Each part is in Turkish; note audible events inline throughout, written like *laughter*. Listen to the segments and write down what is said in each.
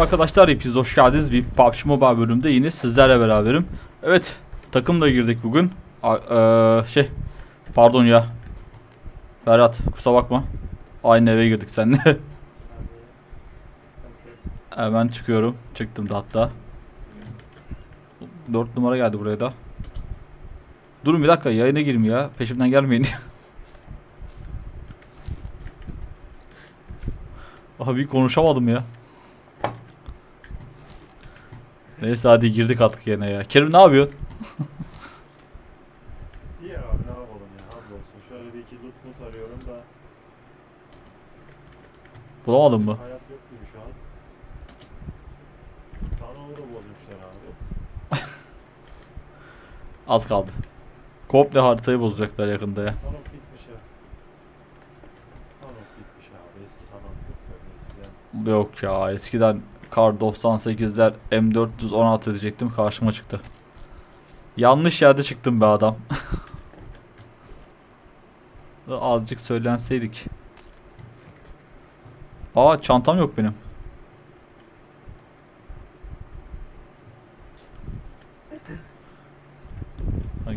Merhaba arkadaşlar, hepiniz hoş geldiniz. Bir PUBG Mobile bölümünde yine sizlerle beraberim. Evet, takımla girdik bugün. A- eee, şey, pardon ya. Ferhat, kusura bakma. Aynı eve girdik seninle. *laughs* Hemen çıkıyorum. Çıktım da hatta. 4 numara geldi buraya da. Durun bir dakika yayına gireyim ya. Peşimden gelmeyin. *laughs* Abi konuşamadım ya. Neyse hadi girdik artık yine ya. Kerim ne yapıyorsun? *laughs* İyi abi ne yapalım ya hamdolsun. Şöyle bir iki loot loot arıyorum da Bulamadın mı? hayat yok gibi şu an. Kanalı da bozmuşlar abi. *laughs* Az kaldı. Komple haritayı bozacaklar yakında ya. Sanok bitmiş ya. Sanok bitmiş abi. Eski sanok yok böyle eskiden. Yok ya eskiden Kar 98'ler M416 diyecektim karşıma çıktı. Yanlış yerde çıktım be adam. *laughs* Azıcık söylenseydik. Aa çantam yok benim.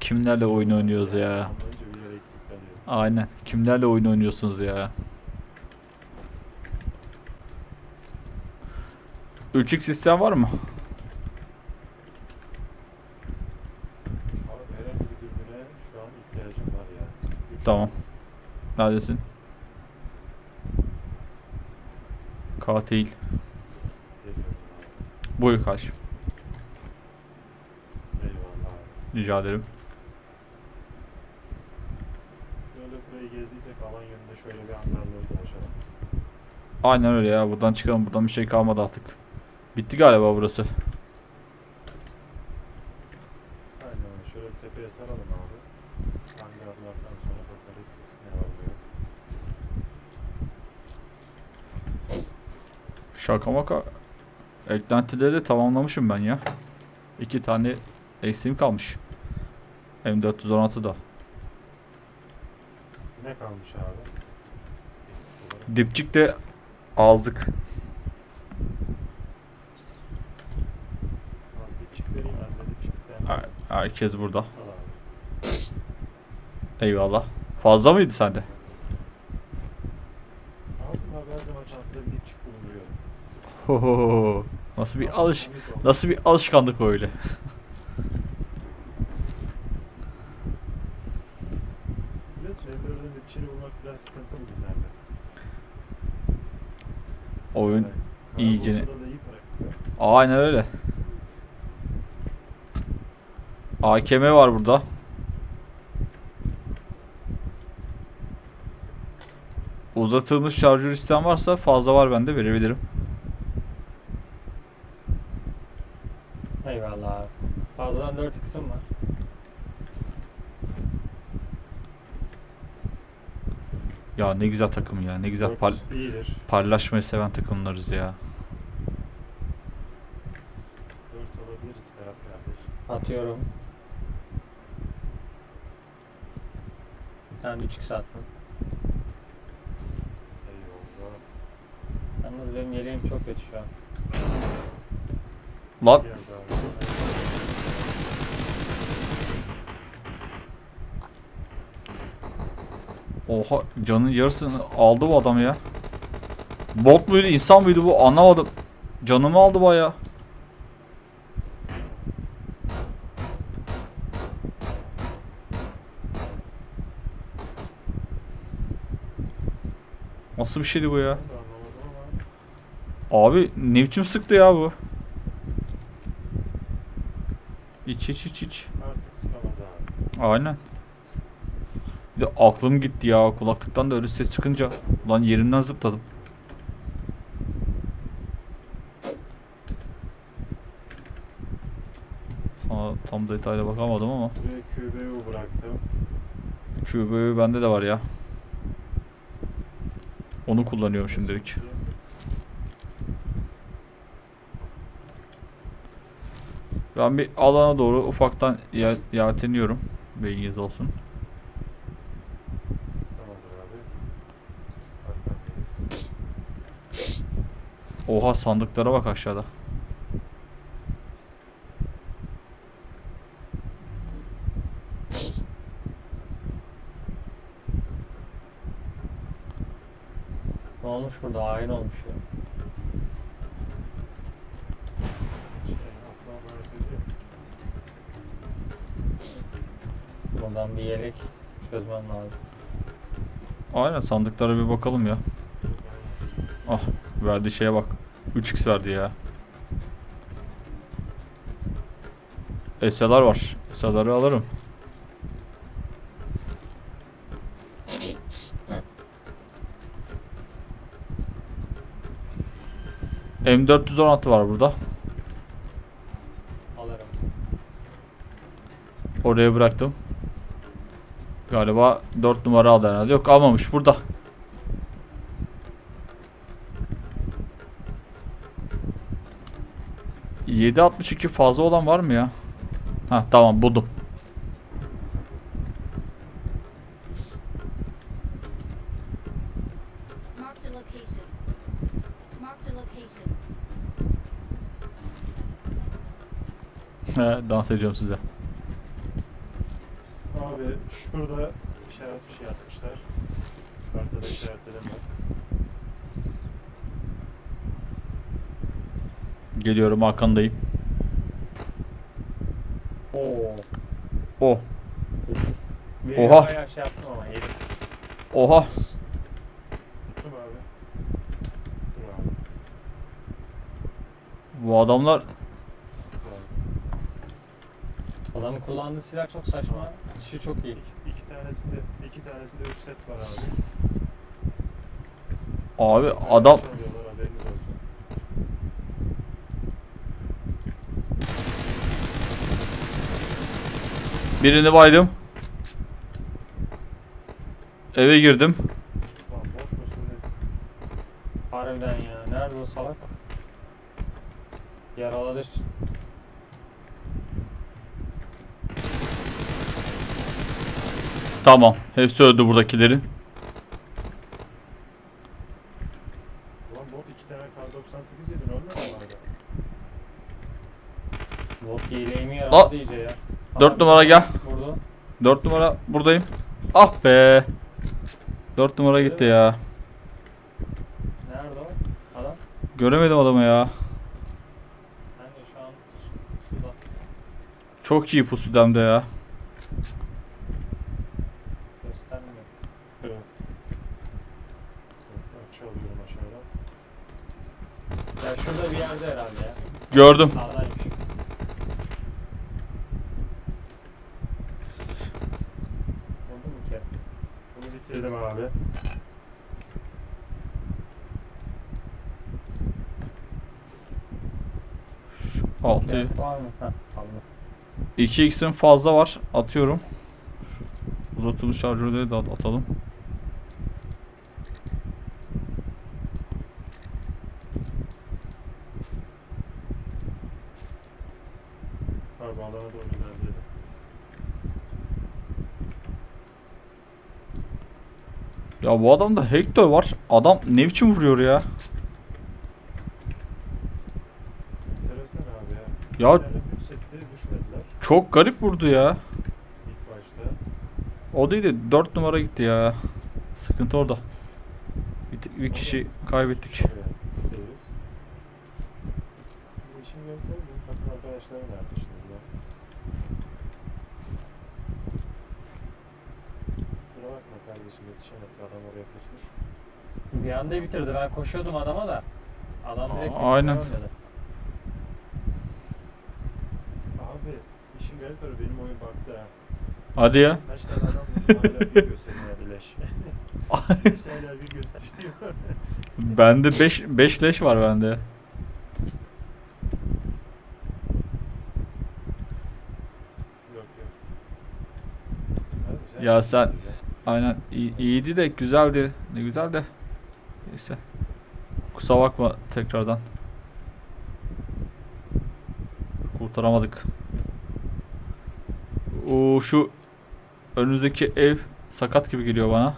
Kimlerle oyun oynuyoruz ya? Aynen. Kimlerle oyun oynuyorsunuz ya? 3x sistem var mı? Tamam. Neredesin? Katil. Buyur kaç. Rica ederim. Böyle burayı gezdiysek alan yönünde şöyle bir hangarları dolaşalım. Aynen öyle ya. Buradan çıkalım. Buradan bir şey kalmadı artık. Bitti galiba burası. Aynen öyle. Şöyle bir tepeye saralım abi. Hangarlardan sonra bakarız ne var ne yok. Şaka maka. Eklentileri de tamamlamışım ben ya. İki tane eksiğim kalmış. M416 da. Ne kalmış abi? Dipçik de azlık. Abi dipçik vereyim ben de dipçikten. Her- herkes burada. Eyvallah. Fazla mıydı sende? Hohoho. Nasıl bir alış nasıl bir alışkanlık öyle. Oyun iyice- aynen öyle. AKM var burada. Uzatılmış şarjör isteyen varsa fazla var bende verebilirim. Eyvallah abi. Fazladan 4 kısım var. Ya ne güzel takım ya. Ne güzel pal iyidir. paylaşmayı seven takımlarız ya. 4 alabiliriz Ferhat kardeş. Atıyorum. Bir tane 3 x attım. Eyvallah. Yalnız benim yeleğim çok kötü şu an. Lan Geldi abi. oha canın yarısını aldı bu adam ya. Bot muydu insan mıydı bu anlamadım. Canımı aldı baya. Nasıl bir şeydi bu ya? Abi ne biçim sıktı ya bu? İç iç iç iç. Aynen. Bir de aklım gitti ya kulaklıktan da öyle ses çıkınca. Lan yerimden zıpladım. Sana tam detaylı bakamadım ama. QBU bıraktım. QB bende de var ya. Onu kullanıyorum şimdilik. Ben bir alana doğru ufaktan yelteniyorum. Bilginiz olsun. Oha sandıklara bak aşağıda. Olmuş burada? Hain olmuş ya. Buradan bir yelek çözmem lazım. Aynen sandıklara bir bakalım ya. Ah verdiği şeye bak. 3x verdi ya. SLR var. SLR'ı alırım. M416 var burada. Alırım. Oraya bıraktım. Galiba 4 numara aldı herhalde. Yok almamış burada. ...7.62 fazla olan var mı ya? Ha tamam buldum. Dans ediyorum size. Abi şurada işaret bir şey atmışlar. Haritada işaretledim bak. Geliyorum arkandayım. Oo. Oh. Bir Oha. Bayağı şey yaptım ama yedim. Oha. Tuttum abi. Dur abi. Bu adamlar Dur abi. Adamın kullandığı silah çok saçma. Dışı çok iyi. İki, iki tanesinde iki tanesinde üç set var abi. abi adam Çalıyorlar, haberiniz olsun. birini baydım. Eve girdim. Lan bot musun nesin? Harbiden ya. Nerede o salak? Yaraladı. Tamam. Hepsi öldü buradakilerin. Ulan bot iki tane kar 98 yedin ölmedi mi abi? Bot yeleğimi yaraladı iyice ya. 4 Adam numara gel. Vurdu. 4 numara buradayım. Ah be. 4 numara gitti ya. Nerede o? Adam. Göremedim adamı ya. Ben de şu an suda. Çok iyi pusu demde ya. Göstermiyor. Evet. Bak çalıyorum aşağıdan. Ya şurada bir yerde herhalde ya. Gördüm. Bunu bitirdim abi. Şu 6 Net var mı? Heh, aldım. 2x'in fazla var. Atıyorum. Uzatılmış şarjörleri de at- atalım. Abi alana doğru ilerledim. Ya bu adamda Hector var. Adam ne biçim vuruyor ya? Ya. Ya çok garip vurdu ya. ilk başta. O değil de 4 numara gitti ya. Sıkıntı orada. Bir, bir kişi kaybettik. Şuraya gidiyoruz. Bu işin yok değil mi? Benim takım arkadaşlarım nerede şimdi burada? Kusura bakma kardeşim yetişemedik adam oraya pusmuş. Bir anda bitirdi. Ben koşuyordum adama da. Adam direkt Aa, bitirdi, aynen. Abi işin garip tarafı benim oyun baktı ha. Hadi ya. Kaç tane adam vurdum hala bir gösteriyor hala *laughs* bir gösteriyor. Bende 5 5 leş var bende. yok yok. Abi güzel Ya sen- ya. Aynen iyi- iyiydi de güzeldi. Ne güzel de. Neyse. Kusura bakma tekrardan. Kurtaramadık. Oo şu önümüzdeki ev sakat gibi geliyor bana.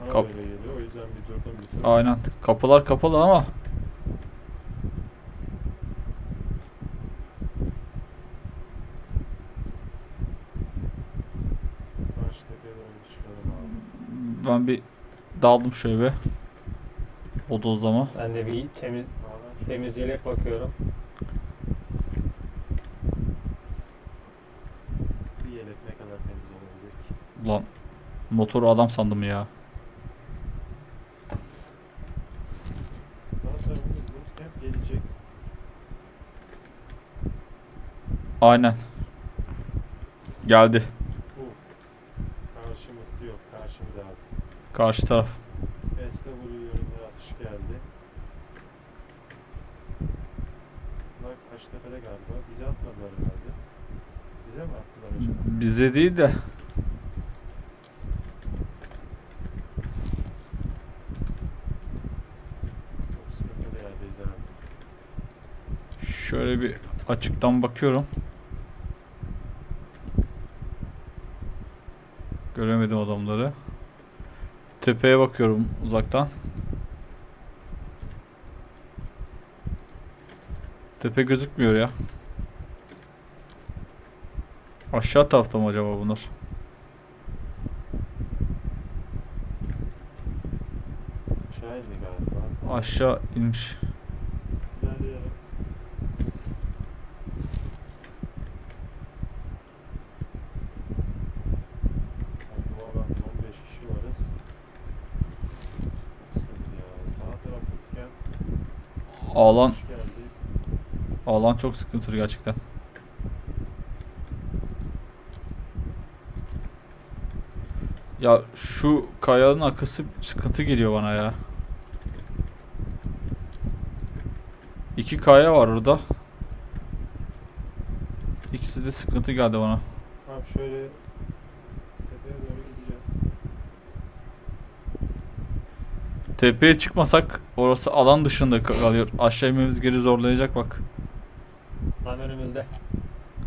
Bana Kap- öyle geliyor. O yüzden bir durdum bir durdum. Aynen. Kapılar kapalı ama çıkalım abi. ben bir daldım şöyle bir. Bodozlama. Ben de bir temiz temizleyerek bakıyorum. Bir yelek ne kadar temiz olabilir ki? Ulan motoru adam sandım ya. Daha sonra bu bootcamp gelecek. Aynen. Geldi. Uf. Karşımız yok. Karşımız abi. Karşı taraf. SW yönünde atış geldi. Bunlar Kaştepe'de galiba. Bize atmadılar herhalde. Bize mi attılar acaba? Bize değil de Çok sıkıntılı yerdeyiz herhalde. şöyle bir açıktan bakıyorum. Göremedim adamları. Tepeye bakıyorum uzaktan. Tepe gözükmüyor ya. Aşağı tarafta mı acaba bunlar? Aşağı inmiş. İlerleyelim. Bak bu alanda 15 kişi varız. Sıkıntı ya. Sağ taraf tutken Alan alan çok sıkıntılı gerçekten. Ya şu kayanın akısı sıkıntı geliyor bana ya. İki kaya var orada. İkisi de sıkıntı geldi bana. Abi şöyle tepeye doğru gideceğiz. Tepeye çıkmasak orası alan dışında kalıyor. Aşağı inmemiz geri zorlayacak bak. Tam önümüzde.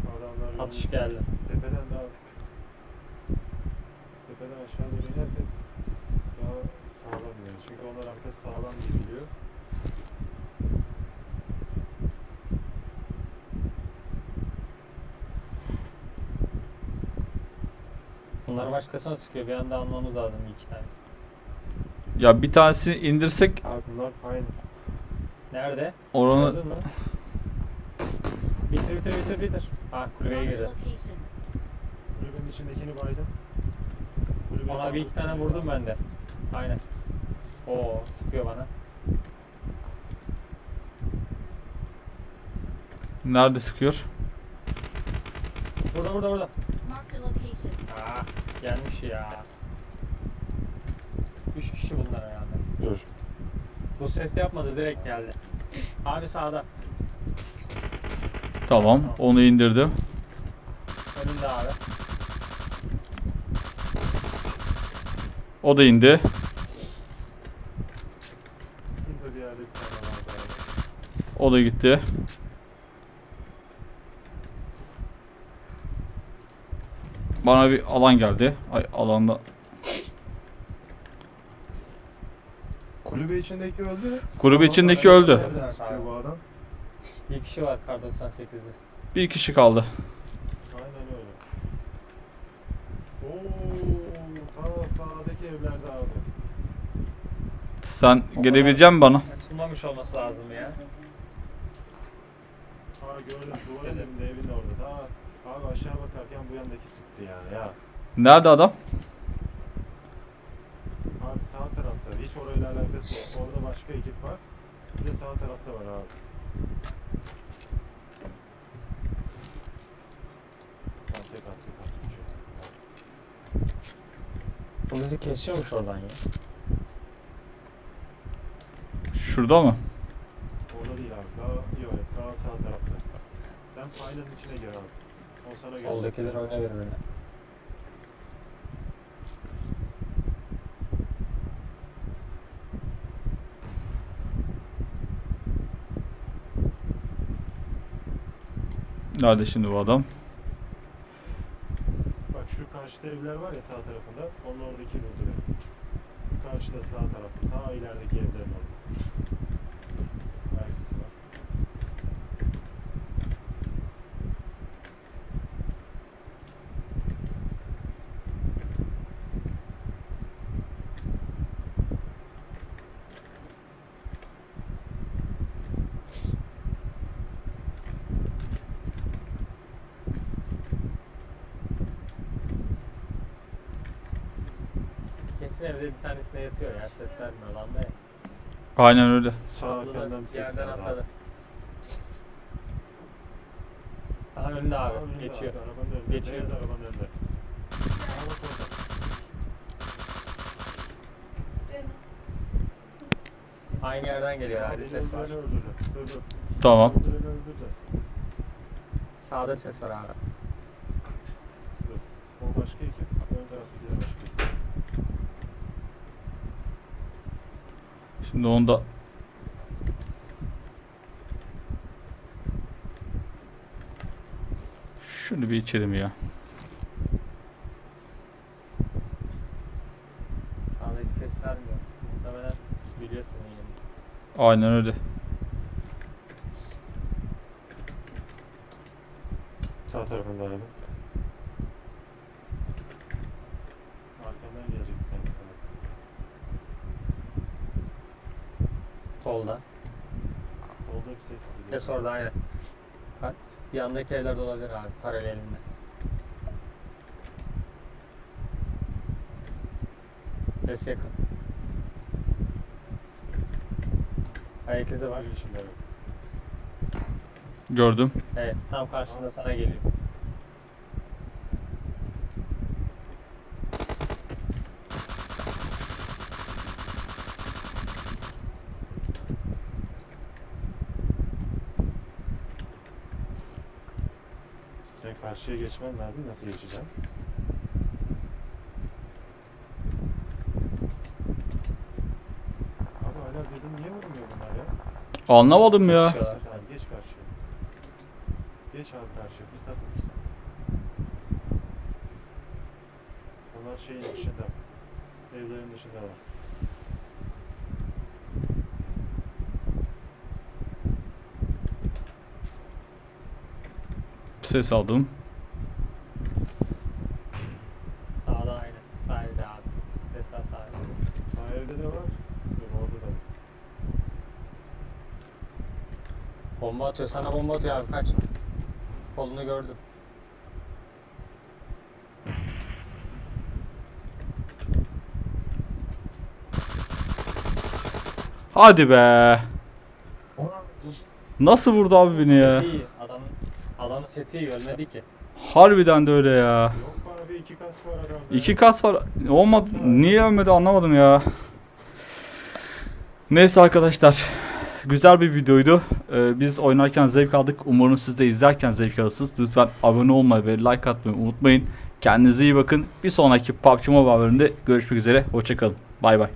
Adamlar Atış geldi. Tepeden daha tepeden aşağı doğru inersek daha sağlam ineriz. Çünkü onlar arkası sağlam geliyor. Bunlar başkasına sıkıyor. Bir anda almamız lazım iki tane. Ya bir tanesini indirsek Abi bunlar aynı. Nerede? oranı Gördün mü? Bitir bitir bitir bitir. Ha kulübeye girdi. Kulübenin içindekini baydım. Kulübeyi Ona bir iki tane vurdum ben de. Aynen. Oo sıkıyor bana. nerede sıkıyor? Burada burada burada. Marked a location. Ah gelmiş ya. Kişi bunlar herhalde. Dur. Bu ses yapmadı direkt geldi. Abi sağda. Tamam, onu indirdim. Önünde abi. O da indi. Şurada bir yerde bir tane vardı abi. O da gitti. Bana bir alan geldi. Ay alanda. Kulübe içindeki öldü? Kulübe içindeki öldü. Nereden sıkıyor bu adam? Bir kişi var kar 98'de. Bir kişi kaldı. Aynen öyle. Oo, ta sağdaki evlerde abi. Sen gelebilecek misin bana? Açılmamış olması lazım ya. Ha gördüm duvarın dibinde evin orada. Ta abi aşağı bakarken bu yandaki sıktı yani ya. Nerede adam? Sağ tarafta hiç orayla alakası yok. Orada başka ekip var. Bir de sağ tarafta var abi. Tek attı kasmış. Bu bizi kesiyormuş oradan ya. Şurada mı? Orada değil abi. Daha yok daha sağ tarafta. Sen paylanın içine gir abi. O sana geldi. Soldakiler oyna birbirine. Nerede şimdi bu adam? Bak şu karşıda evler var ya sağ tarafında. Onun oradaki beni. karşıda sağ tarafta. Ta ilerideki evlerin orada. Kesin evde bir tanesine yatıyor ya. Ses vermiyor lan da. Aynen öyle. Sağ Atladı, arkandan bir ses Yerden abi. atladı. Aha önünde abi. Önünde Geçiyor. abi, Arabanın önünde. Geçiyor. Beyaz arabanın önünde. Aa, bak orada. Aynı yerden geliyor abi ses var. öldürdü. Tamam. Öldüreni öldürdü. Sağda ses var abi. O başka ekip. Ön tarafı diğer başka ekip. Şimdi onu da Şunu bir içelim ya. Sağdaki ses vermiyor. Muhtemelen biliyorsun. Aynen öyle. Sağ tarafında araba. Arkandan gelecek bir tane sana. Solda. Solda Ses orada aynen. Bak yandaki evlerde olabilir abi paralelinde. Ses yakın. İçinde evet. Gördüm. Evet tam karşında sana geliyor. Sen karşıya geçmen lazım. Nasıl geçeceksin? Abi hala dedim niye vurmuyor bunlar ya? Anlamadım ya. Geçiyorlar. Tamam geç karşıya. Geç abi karşıya. Bir saat otursan. Onlar şeyin dışında. Evlerin dışında var. Ses aldım. Sağda aynen. Sahilde abi. Ses var sahilde. Sağ evde de var. Yok orada da var. Bomba atıyor. Sana bomba atıyor abi kaç. Kolunu gördüm. Hadi be. Nasıl vurdu abi beni ya? İyi. Adamın seti iyi. Ölmedi ki. Harbiden de öyle ya. Yok bana bir iki kas var adamda. İki kas var. Olmadı. Niye ölmedi anlamadım ya. Neyse arkadaşlar. Güzel bir videoydu. Ee, biz oynarken zevk aldık. Umarım siz de izlerken zevk alırsınız. Lütfen abone olmayı ve like atmayı unutmayın. Kendinize iyi bakın. Bir sonraki PUBG Mobile bölümünde görüşmek üzere. Hoşçakalın. Bay bay.